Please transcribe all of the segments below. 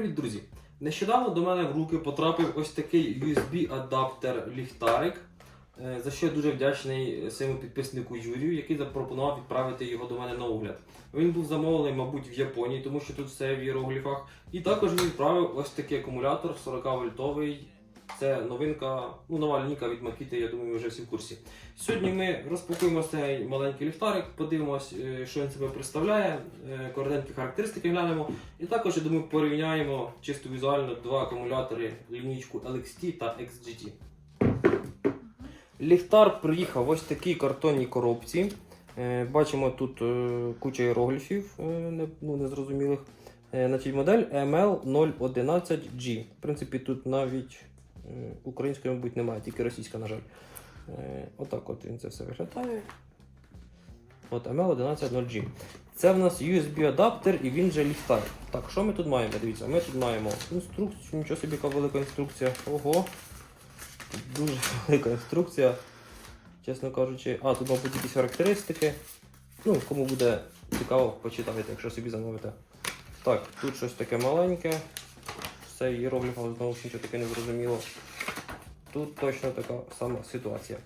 привіт, друзі! Нещодавно до мене в руки потрапив ось такий USB-адаптер ліхтарик, е, за що я дуже вдячний своєму підписнику Юрію, який запропонував відправити його до мене на огляд. Він був замовлений, мабуть, в Японії, тому що тут все в іерогліфах. І також він відправив ось такий акумулятор 40 вольтовий. Це новинка, ну нова лінійка від Makita, я думаю, вже всі в курсі. Сьогодні ми розпакуємо цей маленький ліхтарик, подивимось, е, що він себе представляє, е, коротенькі характеристики глянемо. І також, я думаю, порівняємо чисто візуально два акумулятори лінійку LXT та XGT. Ліхтар приїхав ось такій картонній коробці. Е, Бачимо тут куча іерогліфів ну, незрозумілих. Значить, модель ML011G. В принципі, тут навіть української, мабуть, немає, тільки російська, на жаль. Е, Отак от він це все виглядає. От ML110G. Це в нас USB-адаптер і він же ліхтар. Так, що ми тут маємо? Дивіться, ми тут маємо інструкцію, нічого собі, яка велика інструкція. Ого. Дуже велика інструкція. Чесно кажучи, а, тут, мабуть, якісь характеристики. Ну, кому буде цікаво, почитайте, якщо собі замовите. Так, тут щось таке маленьке. Все іерогліфом знову ж нічого таке не зрозуміло. Тут точно така сама ситуація.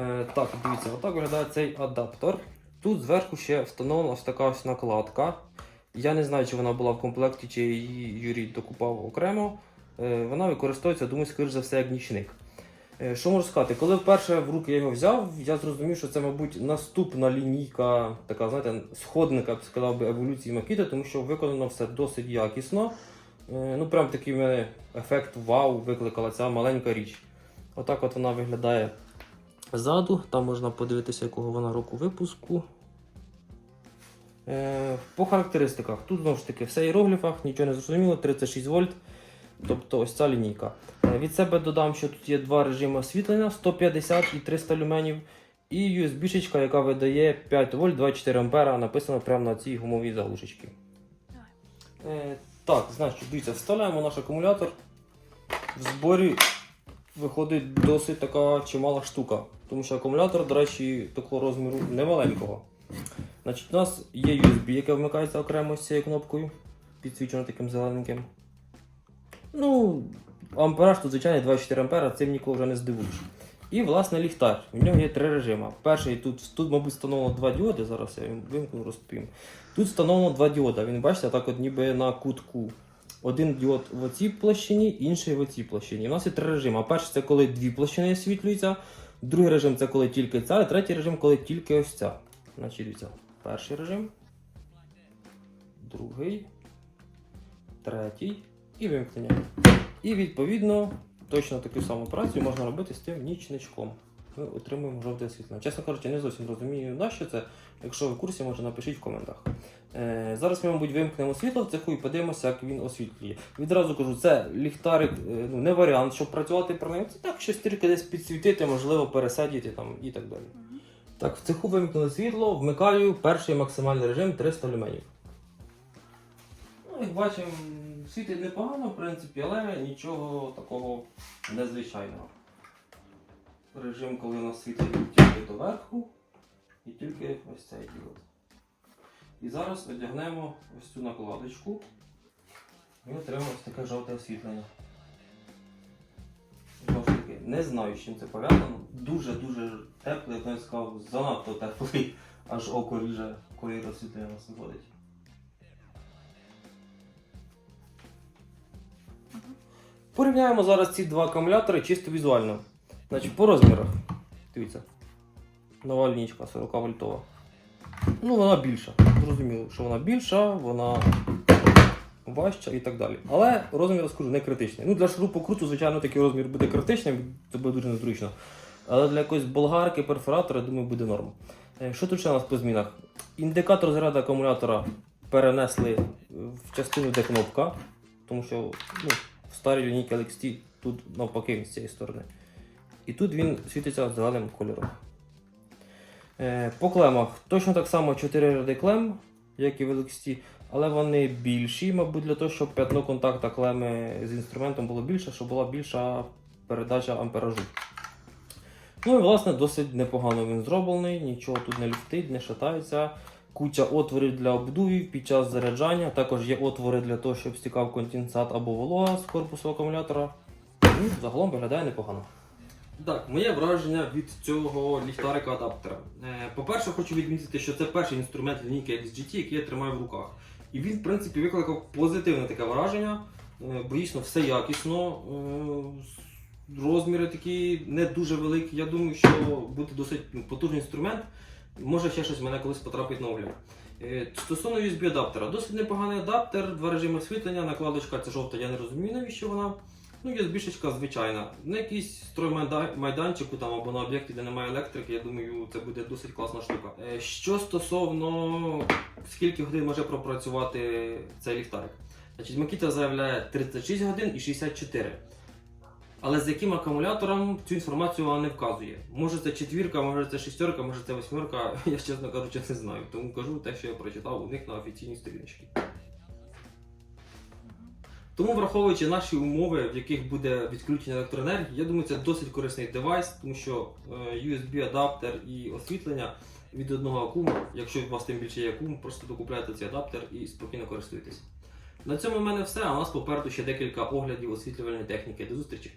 Е, так, дивіться, отак виглядає цей адаптер. Тут зверху ще встановлена ось така ось накладка. Я не знаю, чи вона була в комплекті, чи її Юрій докупав окремо. Е, вона використовується, думаю, скоріш за все, як нічник. Е, Що можу сказати? Коли вперше в руки я його взяв, я зрозумів, що це, мабуть, наступна лінійка, така, знаєте, сходника, я б сказав би, еволюції Макіта, тому що виконано все досить якісно. Е, Ну, прям такий в мене ефект вау викликала ця маленька річ. Отак от вона виглядає ззаду. Там можна подивитися, якого вона року випуску. Е, по характеристиках. Тут знову ж таки все іерогліфах, нічого не зрозуміло, 36 вольт. Тобто ось ця лінійка. Е, Від себе додам, що тут є два режими освітлення 150 і 300 люменів. І USB-шечка, яка видає 5 вольт 24 ампера, написано прямо на цій гумовій заглушечці. Так, значить, дивіться, вставляємо наш акумулятор. В зборі виходить досить така чимала штука. Тому що акумулятор, до речі, такого розміру немаленького. Значить, у нас є USB, яке вмикається окремо з цією кнопкою, підсвічено таким зелененьким. Ну, ампераж тут, звичайно, 24 ампера, цим нікого вже не здивуєш. І, власне, ліхтар. В нього є три режими. Перший тут, тут мабуть, встановлено два діоди, зараз я їм вимкну, розповім. Тут встановлено два діода. Він бачите, так от ніби на кутку. Один діод в оцій площині, інший в оцій площині. У нас є три режими. Перший це коли дві площини освітлюються, другий режим це коли тільки ця, і третій режим, коли тільки ось ця. Значить, дивіться, перший режим, другий, третій і вимкнення. І відповідно точно таку саму працю можна робити з тим нічничком. Ми отримуємо жовте освітлення. Чесно кажучи, не зовсім розумію, на що це. Якщо ви в курсі, може напишіть в коментах. Е, зараз ми, мабуть, вимкнемо світло в цеху і подивимося, як він освітлює. Відразу кажу, це ліхтарик, е, ну не варіант, щоб працювати про ним. Це так, щось тільки десь підсвітити, можливо, пересадити там і так далі. Так, в цеху вимкнули світло, вмикаю перший максимальний режим 300 люменів. Ну, як бачимо, світить непогано, в принципі, але нічого такого незвичайного. Режим, коли у нас світить тільки доверху і тільки ось цей діод. І зараз одягнемо ось цю накладочку і отримаємо ось таке жовте освітлення. Знову ж таки, не знаю, з чим це пов'язано. Дуже-дуже теплий, я б сказав, занадто теплий, аж око ріже, коли освітлення нас виходить. Порівняємо зараз ці два акумулятори чисто візуально. Значить, по розмірах. Дивіться. Нова лінічка 40 вольтова. Ну, вона більша. Зрозуміло, що вона більша, вона важча і так далі. Але розмір, скажу, не критичний. Ну, для шурупокруту, звичайно, такий розмір буде критичним, це буде дуже незручно. Але для якоїсь болгарки, перфоратора, думаю, буде норм. Е, Що тут ще у нас по змінах? Індикатор заряду акумулятора перенесли в частину, де кнопка, тому що ну, старій лінійці LXT тут навпаки з цієї сторони. І тут він світиться зеленим кольором. Е, По клемах точно так само 4 ряди клем, як і в LXT, але вони більші, мабуть, для того, щоб п'ятно контакта клеми з інструментом було більше, щоб була більша передача амперажу. Ну і власне досить непогано він зроблений, нічого тут не люфтить, не шатається. Куча отворів для обдувів під час заряджання. Також є отвори для того, щоб стікав конденсат або волога з корпусу акумулятора. Ну, загалом виглядає непогано. Так, моє враження від цього ліхтарика адаптера. Е, По-перше, хочу відмітити, що це перший інструмент лінійки XGT, який я тримаю в руках. І він, в принципі, викликав позитивне таке враження, Е, бо дійсно все якісно. е, Розміри такі не дуже великі. Я думаю, що буде досить ну, потужний інструмент. Може ще щось мене колись потрапить на огляд. Е, Стосовно USB адаптера, досить непоганий адаптер, два режими освітлення, накладочка це жовта, я не розумію, навіщо вона. Ну, USB-шечка звичайна. На якийсь строймайданчику там або на об'єкті, де немає електрики, я думаю, це буде досить класна штука. Е, Що стосовно скільки годин може пропрацювати цей ліхтарик. Значить, Makita заявляє 36 годин і 64. Але з яким акумулятором цю інформацію вона не вказує. Може це четвірка, може це шістерка, може це восьмерка. Я чесно кажучи, не знаю. Тому кажу те, що я прочитав у них на офіційній сторіночці. Тому, враховуючи наші умови, в яких буде відключення електроенергії, я думаю, це досить корисний девайс, тому що е, USB-адаптер і освітлення від одного акуму, якщо у вас тим більше є акум, просто докупляєте цей адаптер і спокійно користуєтесь. На цьому в мене все, а у нас попереду ще декілька оглядів освітлювальної техніки. До зустрічі!